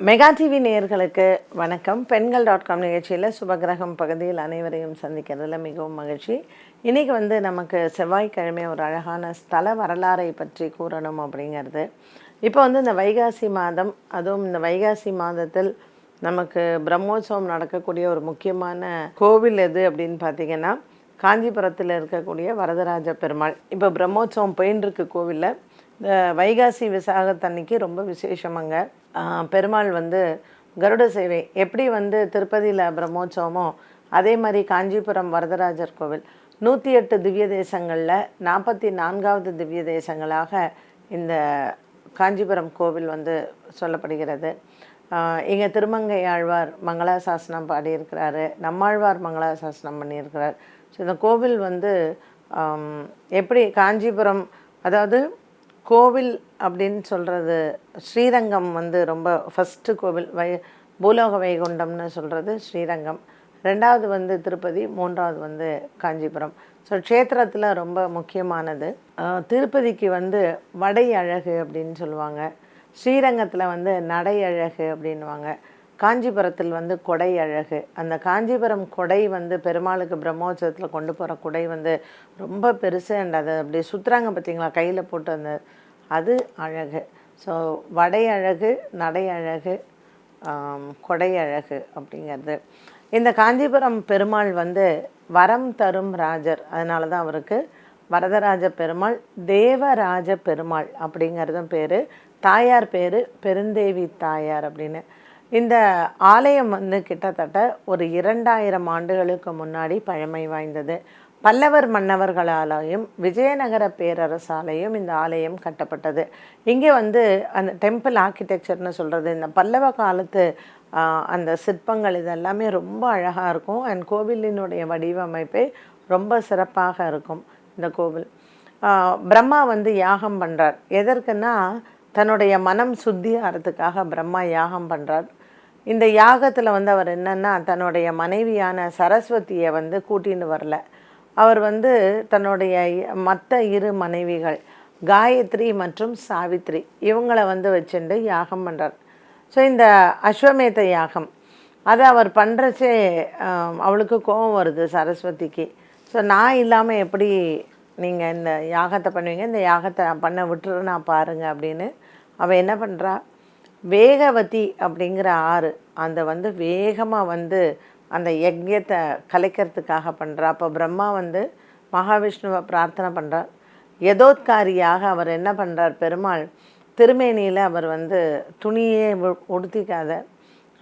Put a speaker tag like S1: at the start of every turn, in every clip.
S1: Mega TV நேயர்களுக்கு வணக்கம். பெண்கள் டாட் காம் நிகழ்ச்சியில் சுபகிரகம் பகுதியில் அனைவரையும் சந்திக்கிறதுல மிகவும் மகிழ்ச்சி. இன்றைக்கி வந்து நமக்கு செவ்வாய்க்கிழமை ஒரு அழகான ஸ்தல வரலாறை பற்றி கூறணும் அப்படிங்கிறது. இப்போ வந்து இந்த வைகாசி மாதம் அதுவும் இந்த வைகாசி மாதத்தில் நமக்கு பிரம்மோத்சவம் நடக்கக்கூடிய ஒரு முக்கியமான கோவில் எது அப்படின்னு பார்த்தீங்கன்னா காஞ்சிபுரத்தில் இருக்கக்கூடிய வரதராஜ பெருமாள். இப்போ பிரம்மோத்சவம் போயின்னு இருக்கு கோவிலில். இந்த வைகாசி விசாகத்தன்னைக்கு ரொம்ப விசேஷமாங்க பெருமாள் வந்து கருட சேவை. எப்படி வந்து திருப்பதியில் பிரம்மோற்சவமோ அதே மாதிரி காஞ்சிபுரம் வரதராஜர் கோவில். நூற்றி எட்டு திவ்ய தேசங்களில் நாற்பத்தி நான்காவது திவ்ய தேசங்களாக இந்த காஞ்சிபுரம் கோவில் வந்து சொல்லப்படுகிறது. இங்கே திருமங்கை ஆழ்வார் மங்களாசாசனம் பாடியிருக்கிறாரு. நம்மாழ்வார் மங்களாசாசனம் பண்ணியிருக்கிறார். ஸோ இந்த கோவில் வந்து எப்படி காஞ்சிபுரம் அதாவது கோவில் அப்படின்னு சொல்கிறது ஸ்ரீரங்கம் வந்து ரொம்ப ஃபஸ்ட்டு கோவில் வை பூலோக வைகுண்டம்னு சொல்கிறது ஸ்ரீரங்கம். ரெண்டாவது வந்து திருப்பதி மூன்றாவது வந்து காஞ்சிபுரம். ஸோ க்ஷேத்திரத்தில் ரொம்ப முக்கியமானது. திருப்பதிக்கு வந்து வடை அழகு அப்படின்னு சொல்லுவாங்க. ஸ்ரீரங்கத்தில் வந்து நடை அழகு அப்படின்வாங்க காஞ்சிபுரத்தில் வந்து கொடை அழகு. அந்த காஞ்சிபுரம் கொடை வந்து பெருமாளுக்கு பிரம்மோற்சவத்தில் கொண்டு போகிற கொடை வந்து ரொம்ப பெருசு. அண்ட் அதை அப்படியே சுற்றுறாங்க பார்த்தீங்களா கையில் போட்டு அந்த அது அழகு. ஸோ வடை அழகு நடை அழகு கொடை அழகு அப்படிங்கிறது. இந்த காஞ்சிபுரம் பெருமாள் வந்து வரம் தரும் ராஜர். அதனால தான் அவருக்கு வரதராஜ பெருமாள் தேவராஜ பெருமாள் அப்படிங்கிறதும் பேர். தாயார் பேர் பெருந்தேவி தாயார் அப்படின்னு. இந்த ஆலயம் வந்து கிட்டத்தட்ட ஒரு இரண்டாயிரம் ஆண்டுகளுக்கு முன்னாடி பழமை வாய்ந்தது. பல்லவர் மன்னவர்களாலேயும் விஜயநகர பேரரசாலேயும் இந்த ஆலயம் கட்டப்பட்டது. இங்கே வந்து அந்த டெம்பிள் ஆர்கிடெக்சர்னு சொல்கிறது இந்த பல்லவ காலத்து அந்த சிற்பங்கள் இதெல்லாமே ரொம்ப அழகாக இருக்கும். அண்ட் கோவிலினுடைய வடிவமைப்பே ரொம்ப சிறப்பாக இருக்கும் இந்த கோவில். பிரம்மா வந்து யாகம் பண்ணுறார் எதற்குன்னா தன்னுடைய மனம் சுத்தி ஆகிறதுக்காக பிரம்மா யாகம் பண்ணுறார் இந்த யாகத்தில் வந்து அவர் என்னன்னா தன்னுடைய மனைவியான சரஸ்வதியை வந்து கூட்டின்னு வரல. அவர் வந்து தன்னுடைய மற்ற இரு மனைவிகள் காயத்ரி மற்றும் சாவித்ரி இவங்களை வந்து வச்சுட்டு யாகம் பண்ணுறார் ஸோ இந்த அஸ்வமேத யாகம் அதை அவர் பண்ணுறச்சே அவளுக்கு கோபம் வருது சரஸ்வதிக்கு. ஸோ நான் இல்லாமல் எப்படி நீங்கள் இந்த யாகத்தை பண்ணுவீங்க? இந்த யாகத்தை பண்ண விட்டுரு நான் பாருங்க அப்படின்னு அவள் என்ன பண்ணுறா வேகவதி அப்படிங்கிற ஆறு அந்த வந்து வேகமாக வந்து அந்த யஜ்யத்தை கலைக்கிறதுக்காக பண்ணுறா அப்போ பிரம்மா வந்து மகாவிஷ்ணுவை பிரார்த்தனை பண்ணுறார் யதோத்காரியாக அவர் என்ன பண்ணுறார் பெருமாள் திருமேனியில் அவர் வந்து துணியே உ- உடுத்திக்காத.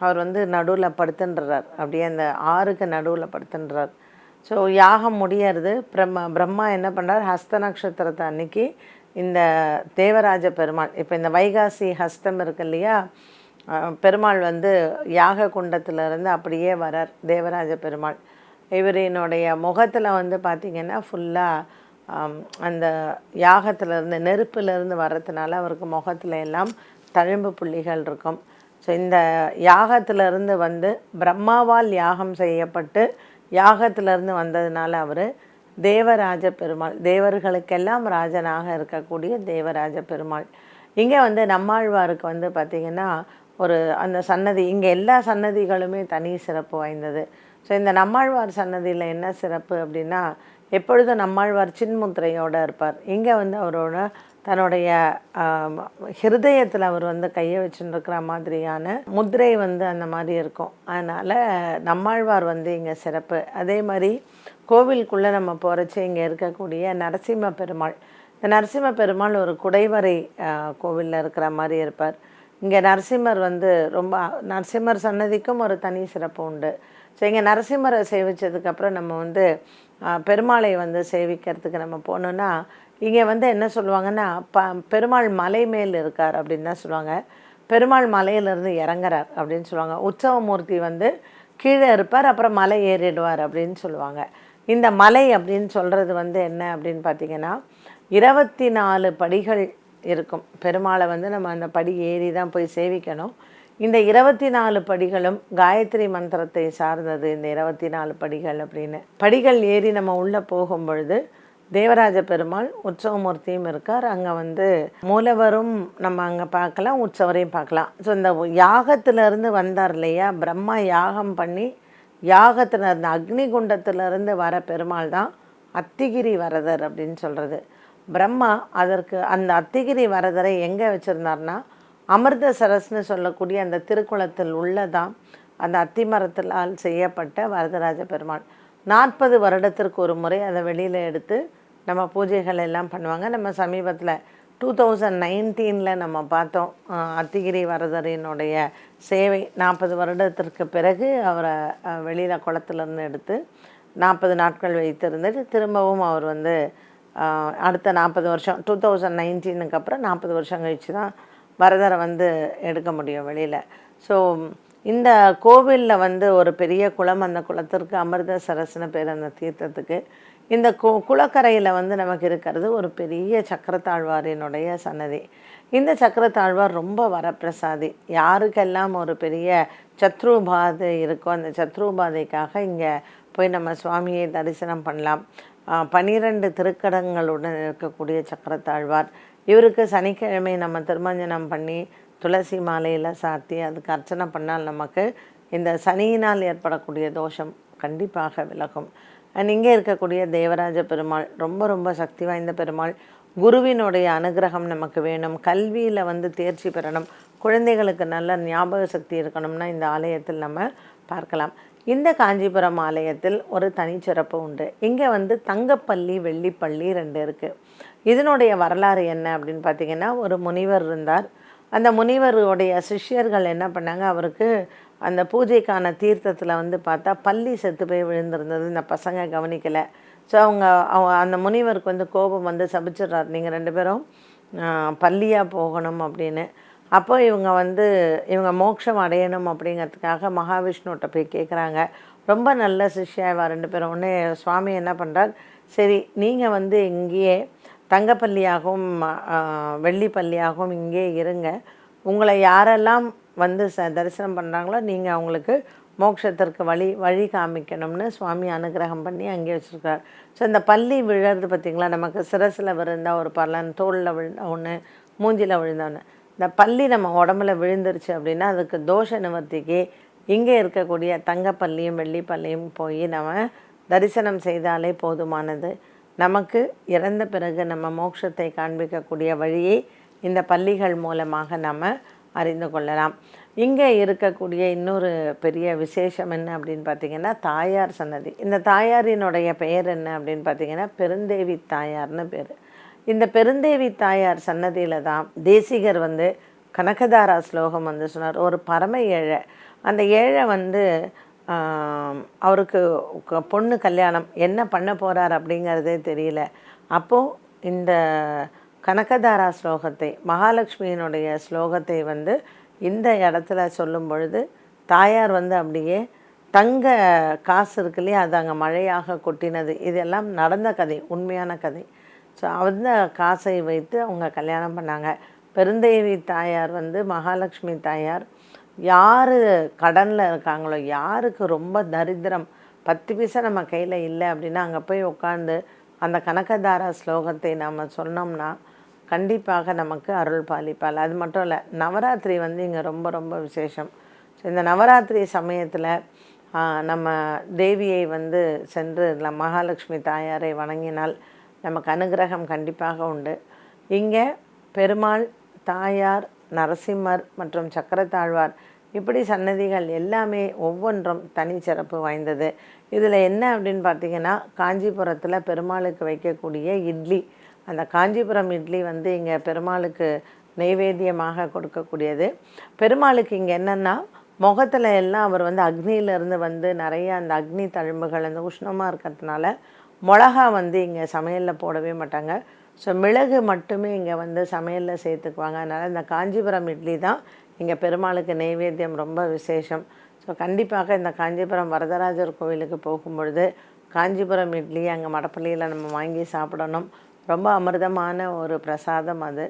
S1: அவர் வந்து நடுவில் படுத்துன்றார். அப்படியே அந்த ஆறுக்கு நடுவில் படுத்துன்றார். ஸோ யாகம் முடியறது பிரம்மா பிரம்மா என்ன பண்ணுறார் ஹஸ்த நட்சத்திரத்தை அன்னைக்கு இந்த தேவராஜ பெருமாள் இப்போ இந்த வைகாசி ஹஸ்தம் இருக்கு இல்லையா பெருமாள் வந்து யாக குண்டத்திலிருந்து அப்படியே வரார் தேவராஜ பெருமாள். இவரினுடைய முகத்தில் வந்து பார்த்திங்கன்னா ஃபுல்லாக அந்த யாகத்திலேருந்து நெருப்பிலேருந்து வர்றதுனால அவருக்கு முகத்துல எல்லாம் தழும்பு புள்ளிகள் இருக்கும். ஸோ இந்த யாகத்திலிருந்து வந்து பிரம்மாவால் யாகம் செய்யப்பட்டு யாகத்திலேருந்து வந்ததுனால அவர் தேவராஜ பெருமாள் தேவர்களுக்கெல்லாம் ராஜனாக இருக்கக்கூடிய தேவராஜ பெருமாள். இங்கே வந்து நம்மாழ்வாருக்கு வந்து பார்த்திங்கன்னா ஒரு அந்த சன்னதி இங்கே எல்லா சன்னதிகளுமே தனி சிறப்பு வாய்ந்தது. ஸோ இந்த நம்மாழ்வார் சன்னதியில் என்ன சிறப்பு அப்படின்னா எப்பொழுதும் நம்மாழ்வார் சின்முத்திரையோடு இருப்பார். இங்கே வந்து அவரோட தன்னுடைய ஹிருதயத்தில் அவர் வந்து கையை வச்சுருக்கிற இருக்கிற மாதிரியான முத்திரை வந்து அந்த மாதிரி இருக்கும். அதனால் நம்மாழ்வார் வந்து இங்கே சிறப்பு. அதே மாதிரி கோவிலுக்குள்ளே நம்ம போகிறச்சு இங்கே இருக்கக்கூடிய நரசிம்ம பெருமாள். இந்த நரசிம்ம பெருமாள் ஒரு குடைவரை கோவிலில் இருக்கிற மாதிரி இருப்பார். இங்கே நரசிம்மர் வந்து ரொம்ப நரசிம்மர் சன்னதிக்கும் ஒரு தனி சிறப்பு உண்டு. ஸோ இங்கே நரசிம்மரை சேவித்ததுக்கப்புறம் நம்ம வந்து பெருமாளை வந்து சேவிக்கிறதுக்கு நம்ம போனோன்னா இங்கே வந்து என்ன சொல்லுவாங்கன்னா ப பெருமாள் மலை மேல் இருக்கார் அப்படின்னு தான் சொல்லுவாங்க. பெருமாள் மலையிலேருந்து இறங்குறார் அப்படின்னு சொல்லுவாங்க. உற்சவமூர்த்தி வந்து கீழே இருப்பார் அப்புறம் மலை ஏறிடுவார் அப்படின்னு சொல்லுவாங்க. இந்த மலை அப்படின்னு சொல்கிறது வந்து என்ன அப்படின்னு பார்த்தீங்கன்னா இருபத்தி நாலு படிகள் இருக்கும். பெருமாளை வந்து நம்ம அந்த படி ஏறி தான் போய் சேவிக்கணும். இந்த இருபத்தி நாலு படிகளும் காயத்ரி மந்திரத்தை சார்ந்தது இந்த இருபத்தி நாலு படிகள் அப்படின்னு. படிகள் ஏறி நம்ம உள்ளே போகும் பொழுது தேவராஜ பெருமாள் உற்சவமூர்த்தியும் இருக்கார். அங்கே வந்து மூலவரும் நம்ம அங்கே பார்க்கலாம் உற்சவரையும் பார்க்கலாம். ஸோ இந்த யாகத்திலேருந்து வந்தார் இல்லையா? பிரம்மா யாகம் பண்ணி யாகத்தில் இருந்த அக்னி குண்டத்திலிருந்து வர பெருமாள் தான் அத்திகிரி வரதர் அப்படின்னு சொல்கிறது பிரம்மா அதற்கு அந்த அத்திகிரி வரதரை எங்கே வச்சுருந்தார்னா அமிர்த சரஸ்னு சொல்லக்கூடிய அந்த திருக்குளத்தில் உள்ளதான் அந்த அத்திமரத்திலால் செய்யப்பட்ட வரதராஜ பெருமாள். நாற்பது வருடத்திற்கு ஒரு முறை அதை வெளியில் எடுத்து நம்ம பூஜைகள் எல்லாம் பண்ணுவாங்க. நம்ம சமீபத்தில் டூ தௌசண்ட் நைன்டீனில் நம்ம பார்த்தோம் அத்திகிரி வரதரினுடைய சேவை. நாற்பது வருடத்திற்கு பிறகு அவரை வெளியில் குளத்துலேருந்து எடுத்து நாற்பது நாட்கள் வைத்திருந்துட்டு திரும்பவும் அவர் வந்து அடுத்த நாற்பது வருஷம் டூ தௌசண்ட் நைன்டீனுக்கு அப்புறம் நாற்பது வருஷம் கழித்து தான் வரதரை வந்து எடுக்க முடியும் வெளியில். ஸோ இந்த கோவிலில் வந்து ஒரு பெரிய குளம் அந்த குளத்திற்கு அமிர்த சரஸ்னு பேர் அந்த தீர்த்தத்துக்கு இந்த கு குளக்கரையில் வந்து நமக்கு இருக்கிறது ஒரு பெரிய சக்கரத்தாழ்வாரினுடைய சன்னதி. இந்த சக்கரத்தாழ்வார் ரொம்ப வரப்பிரசாதி. யாருக்கெல்லாம் ஒரு பெரிய சத்ருபாதை இருக்கோ அந்த சத்ருபாதைக்காக இங்கே போய் நம்ம சுவாமியை தரிசனம் பண்ணலாம். பனிரெண்டு திருக்கடங்களுடன் இருக்கக்கூடிய சக்கரத்தாழ்வார். இவருக்கு சனிக்கிழமை நம்ம திருமஞ்சனம் பண்ணி துளசி மாலையில் சாத்தி அதுக்கு அர்ச்சனை பண்ணால் நமக்கு இந்த சனியினால் ஏற்படக்கூடிய தோஷம் கண்டிப்பாக விலகும். அண்ட் இங்கே இருக்கக்கூடிய தேவராஜ பெருமாள் ரொம்ப ரொம்ப சக்தி வாய்ந்த பெருமாள் குருவினுடைய அனுகிரகம் நமக்கு வேணும். கல்வியில் வந்து தேர்ச்சி பெறணும். குழந்தைகளுக்கு நல்ல ஞாபக சக்தி இருக்கணும்னா இந்த ஆலயத்தில் நம்ம பார்க்கலாம். இந்த காஞ்சிபுரம் ஆலயத்தில் ஒரு தனிச்சிறப்பு உண்டு. இங்கே வந்து தங்கப்பள்ளி வெள்ளிப்பள்ளி ரெண்டு இருக்குது இதனுடைய வரலாறு என்ன அப்படின்னு பார்த்தீங்கன்னா ஒரு முனிவர் இருந்தார். அந்த முனிவருடைய சிஷ்யர்கள் என்ன பண்ணாங்க அவருக்கு அந்த பூஜைக்கான தீர்த்தத்தில் வந்து பார்த்தா பள்ளி செத்து போய் விழுந்திருந்தது. இந்த பசங்க கவனிக்கலை. ஸோ அவங்க அவங்க அந்த முனிவருக்கு வந்து கோபம் வந்து சபிச்சிடுறார். நீங்கள் ரெண்டு பேரும் பள்ளியாக போகணும் அப்படின்னு. அப்போ இவங்க வந்து இவங்க மோட்சம் அடையணும் அப்படிங்கிறதுக்காக மகாவிஷ்ணுகிட்ட போய் கேட்குறாங்க ரொம்ப நல்ல சிஷ்யா இவா ரெண்டு பேரும். உடனே சுவாமி என்ன பண்ணுறார் சரி நீங்கள் வந்து இங்கேயே தங்கப்பள்ளியாகவும் வெள்ளிப்பள்ளியாகவும் இங்கே இருங்க. உங்களை யாரெல்லாம் வந்து ச தரிசனம் பண்ணுறாங்களோ நீங்கள் அவங்களுக்கு மோட்சத்திற்கு வழி வழி காமிக்கணும்னு சுவாமி அனுகிரகம் பண்ணி அங்கே வச்சுருக்கார். ஸோ இந்த பள்ளி விழுறது பார்த்திங்களா நமக்கு சிரசில் விழுந்தா ஒரு பலன் தோளில் விழுந்த ஒன்று மூஞ்சியில் விழுந்த ஒன்று இந்த பள்ளி நம்ம உடம்புல விழுந்துருச்சு அப்படின்னா அதுக்கு தோஷ நிவர்த்திக்கு இங்கே இருக்கக்கூடிய தங்கப்பள்ளியும் வெள்ளிப்பள்ளியும் போய் நம்ம தரிசனம் செய்தாலே போதுமானது. நமக்கு இறந்த பிறகு நம்ம மோட்சத்தை காண்பிக்கக்கூடிய வழியை இந்த பள்ளிகள் மூலமாக நம்ம அறிந்து கொள்ளலாம். இங்கே இருக்கக்கூடிய இன்னொரு பெரிய விசேஷம் என்ன அப்படின்னு பார்த்தீங்கன்னா தாயார் சன்னதி. இந்த தாயாரினுடைய பெயர் என்ன அப்படின்னு பார்த்தீங்கன்னா பெருந்தேவி தாயார்னு பேர். இந்த பெருந்தேவி தாயார் சன்னதியில் தான் தேசிகர் வந்து கனகதாரா ஸ்லோகம் வந்து சொன்னார். ஒரு பரம ஏழை. அந்த ஏழை வந்து அவருக்கு பொண்ணு கல்யாணம் என்ன பண்ண போகிறார் அப்படிங்கிறதே தெரியல. அப்போது இந்த கனகதாரா ஸ்லோகத்தை மகாலட்சுமியினுடைய ஸ்லோகத்தை வந்து இந்த இடத்துல சொல்லும் பொழுது தாயார் வந்து அப்படியே தங்க காசு இருக்கு இல்லையா அது அங்கே மழையாக கொட்டினது. இதெல்லாம் நடந்த கதை உண்மையான கதை. ஸோ அந்த காசை வைத்து அவங்க கல்யாணம் பண்ணாங்க. பெருந்தேவி தாயார் வந்து மகாலட்சுமி தாயார். யார் கடனில் இருக்காங்களோ யாருக்கு ரொம்ப தரித்திரம் பத்து பைசா நம்ம கையில் இல்லை அப்படின்னா அங்கே போய் உட்காந்து அந்த கனகதாரா ஸ்லோகத்தை நம்ம சொன்னோம்னா கண்டிப்பாக நமக்கு அருள் பாலிப்பாள். அது மட்டும் இல்லை நவராத்திரி வந்து இங்கே ரொம்ப ரொம்ப விசேஷம். ஸோ இந்த நவராத்திரி சமயத்தில் நம்ம தேவியை வந்து சென்று மகாலட்சுமி தாயாரை வணங்கினால் நமக்கு அனுகிரகம் கண்டிப்பாக உண்டு. இங்கே பெருமாள் தாயார் நரசிம்மர் மற்றும் சக்கரத்தாழ்வார் இப்படி சன்னதிகள் எல்லாமே ஒவ்வொன்றும் தனிச்சிறப்பு வாய்ந்தது. இதில் என்ன அப்படின்னு பார்த்தீங்கன்னா காஞ்சிபுரத்தில் பெருமாளுக்கு வைக்கக்கூடிய இட்லி அந்த காஞ்சிபுரம் இட்லி வந்து இங்கே பெருமாளுக்கு நெய்வேத்தியமாக கொடுக்கக்கூடியது. பெருமாளுக்கு இங்கே என்னென்னா முகத்தில் எல்லாம் அவர் வந்து அக்னியிலேருந்து வந்து நிறைய அந்த அக்னி தழும்புகள் அந்த உஷ்ணமாக இருக்கிறதுனால மிளகா வந்து இங்கே சமையலில் போடவே மாட்டாங்க. ஸோ மிளகு மட்டுமே இங்கே வந்து சமையலில் சேர்த்துக்குவாங்க. அதனால் இந்த காஞ்சிபுரம் இட்லி தான் இங்கே பெருமாளுக்கு நெய்வேத்தியம் ரொம்ப விசேஷம். ஸோ கண்டிப்பாக இந்த காஞ்சிபுரம் வரதராஜர் கோவிலுக்கு போகும்பொழுது காஞ்சிபுரம் இட்லி அங்கே மடப்பள்ளியில் நம்ம வாங்கி சாப்பிடணும். ரொம்ப அமிர்தமான ஒரு பிரசாதம் அது.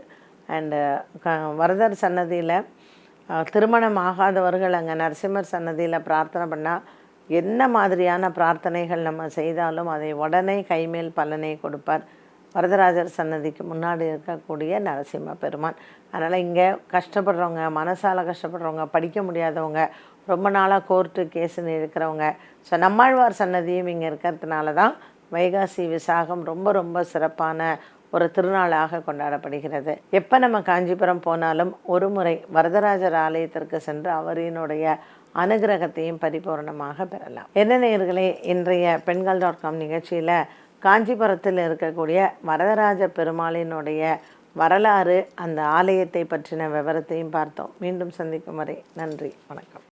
S1: அண்டு க வரதர் சன்னதியில் திருமணம் ஆகாதவர்கள் அங்கே நரசிம்மர் சன்னதியில் பிரார்த்தனை பண்ணால் என்ன மாதிரியான பிரார்த்தனைகள் நம்ம செய்தாலும் அதை உடனே கைமேல் பலனை கொடுப்பார். வரதராஜர் சன்னதிக்கு முன்னாடி இருக்கக்கூடிய நரசிம்ம பெருமான். அதனால் இங்கே கஷ்டப்படுறவங்க மனசால் கஷ்டப்படுறவங்க படிக்க முடியாதவங்க ரொம்ப நாளாக கோர்ட்டு கேஸுன்னு இருக்கிறவங்க. ஸோ நம்மாழ்வார் சன்னதியும் இங்கே இருக்கிறதுனால தான் வைகாசி விசாகம் ரொம்ப ரொம்ப சிறப்பான ஒரு திருநாளாக கொண்டாடப்படுகிறது. எப்போ நம்ம காஞ்சிபுரம் போனாலும் ஒரு முறை வரதராஜர் ஆலயத்திற்கு சென்று அவரினுடைய அனுகிரகத்தையும் பரிபூர்ணமாக பெறலாம். என்ன நேயர்களே இன்றைய பெண்கள் டாட் காம் நிகழ்ச்சியில் காஞ்சிபுரத்தில் இருக்கக்கூடிய வரதராஜ பெருமாளினுடைய வரலாறு அந்த ஆலயத்தை பற்றின விவரத்தையும் பார்த்தோம். மீண்டும் சந்திக்கும் வரை நன்றி வணக்கம்.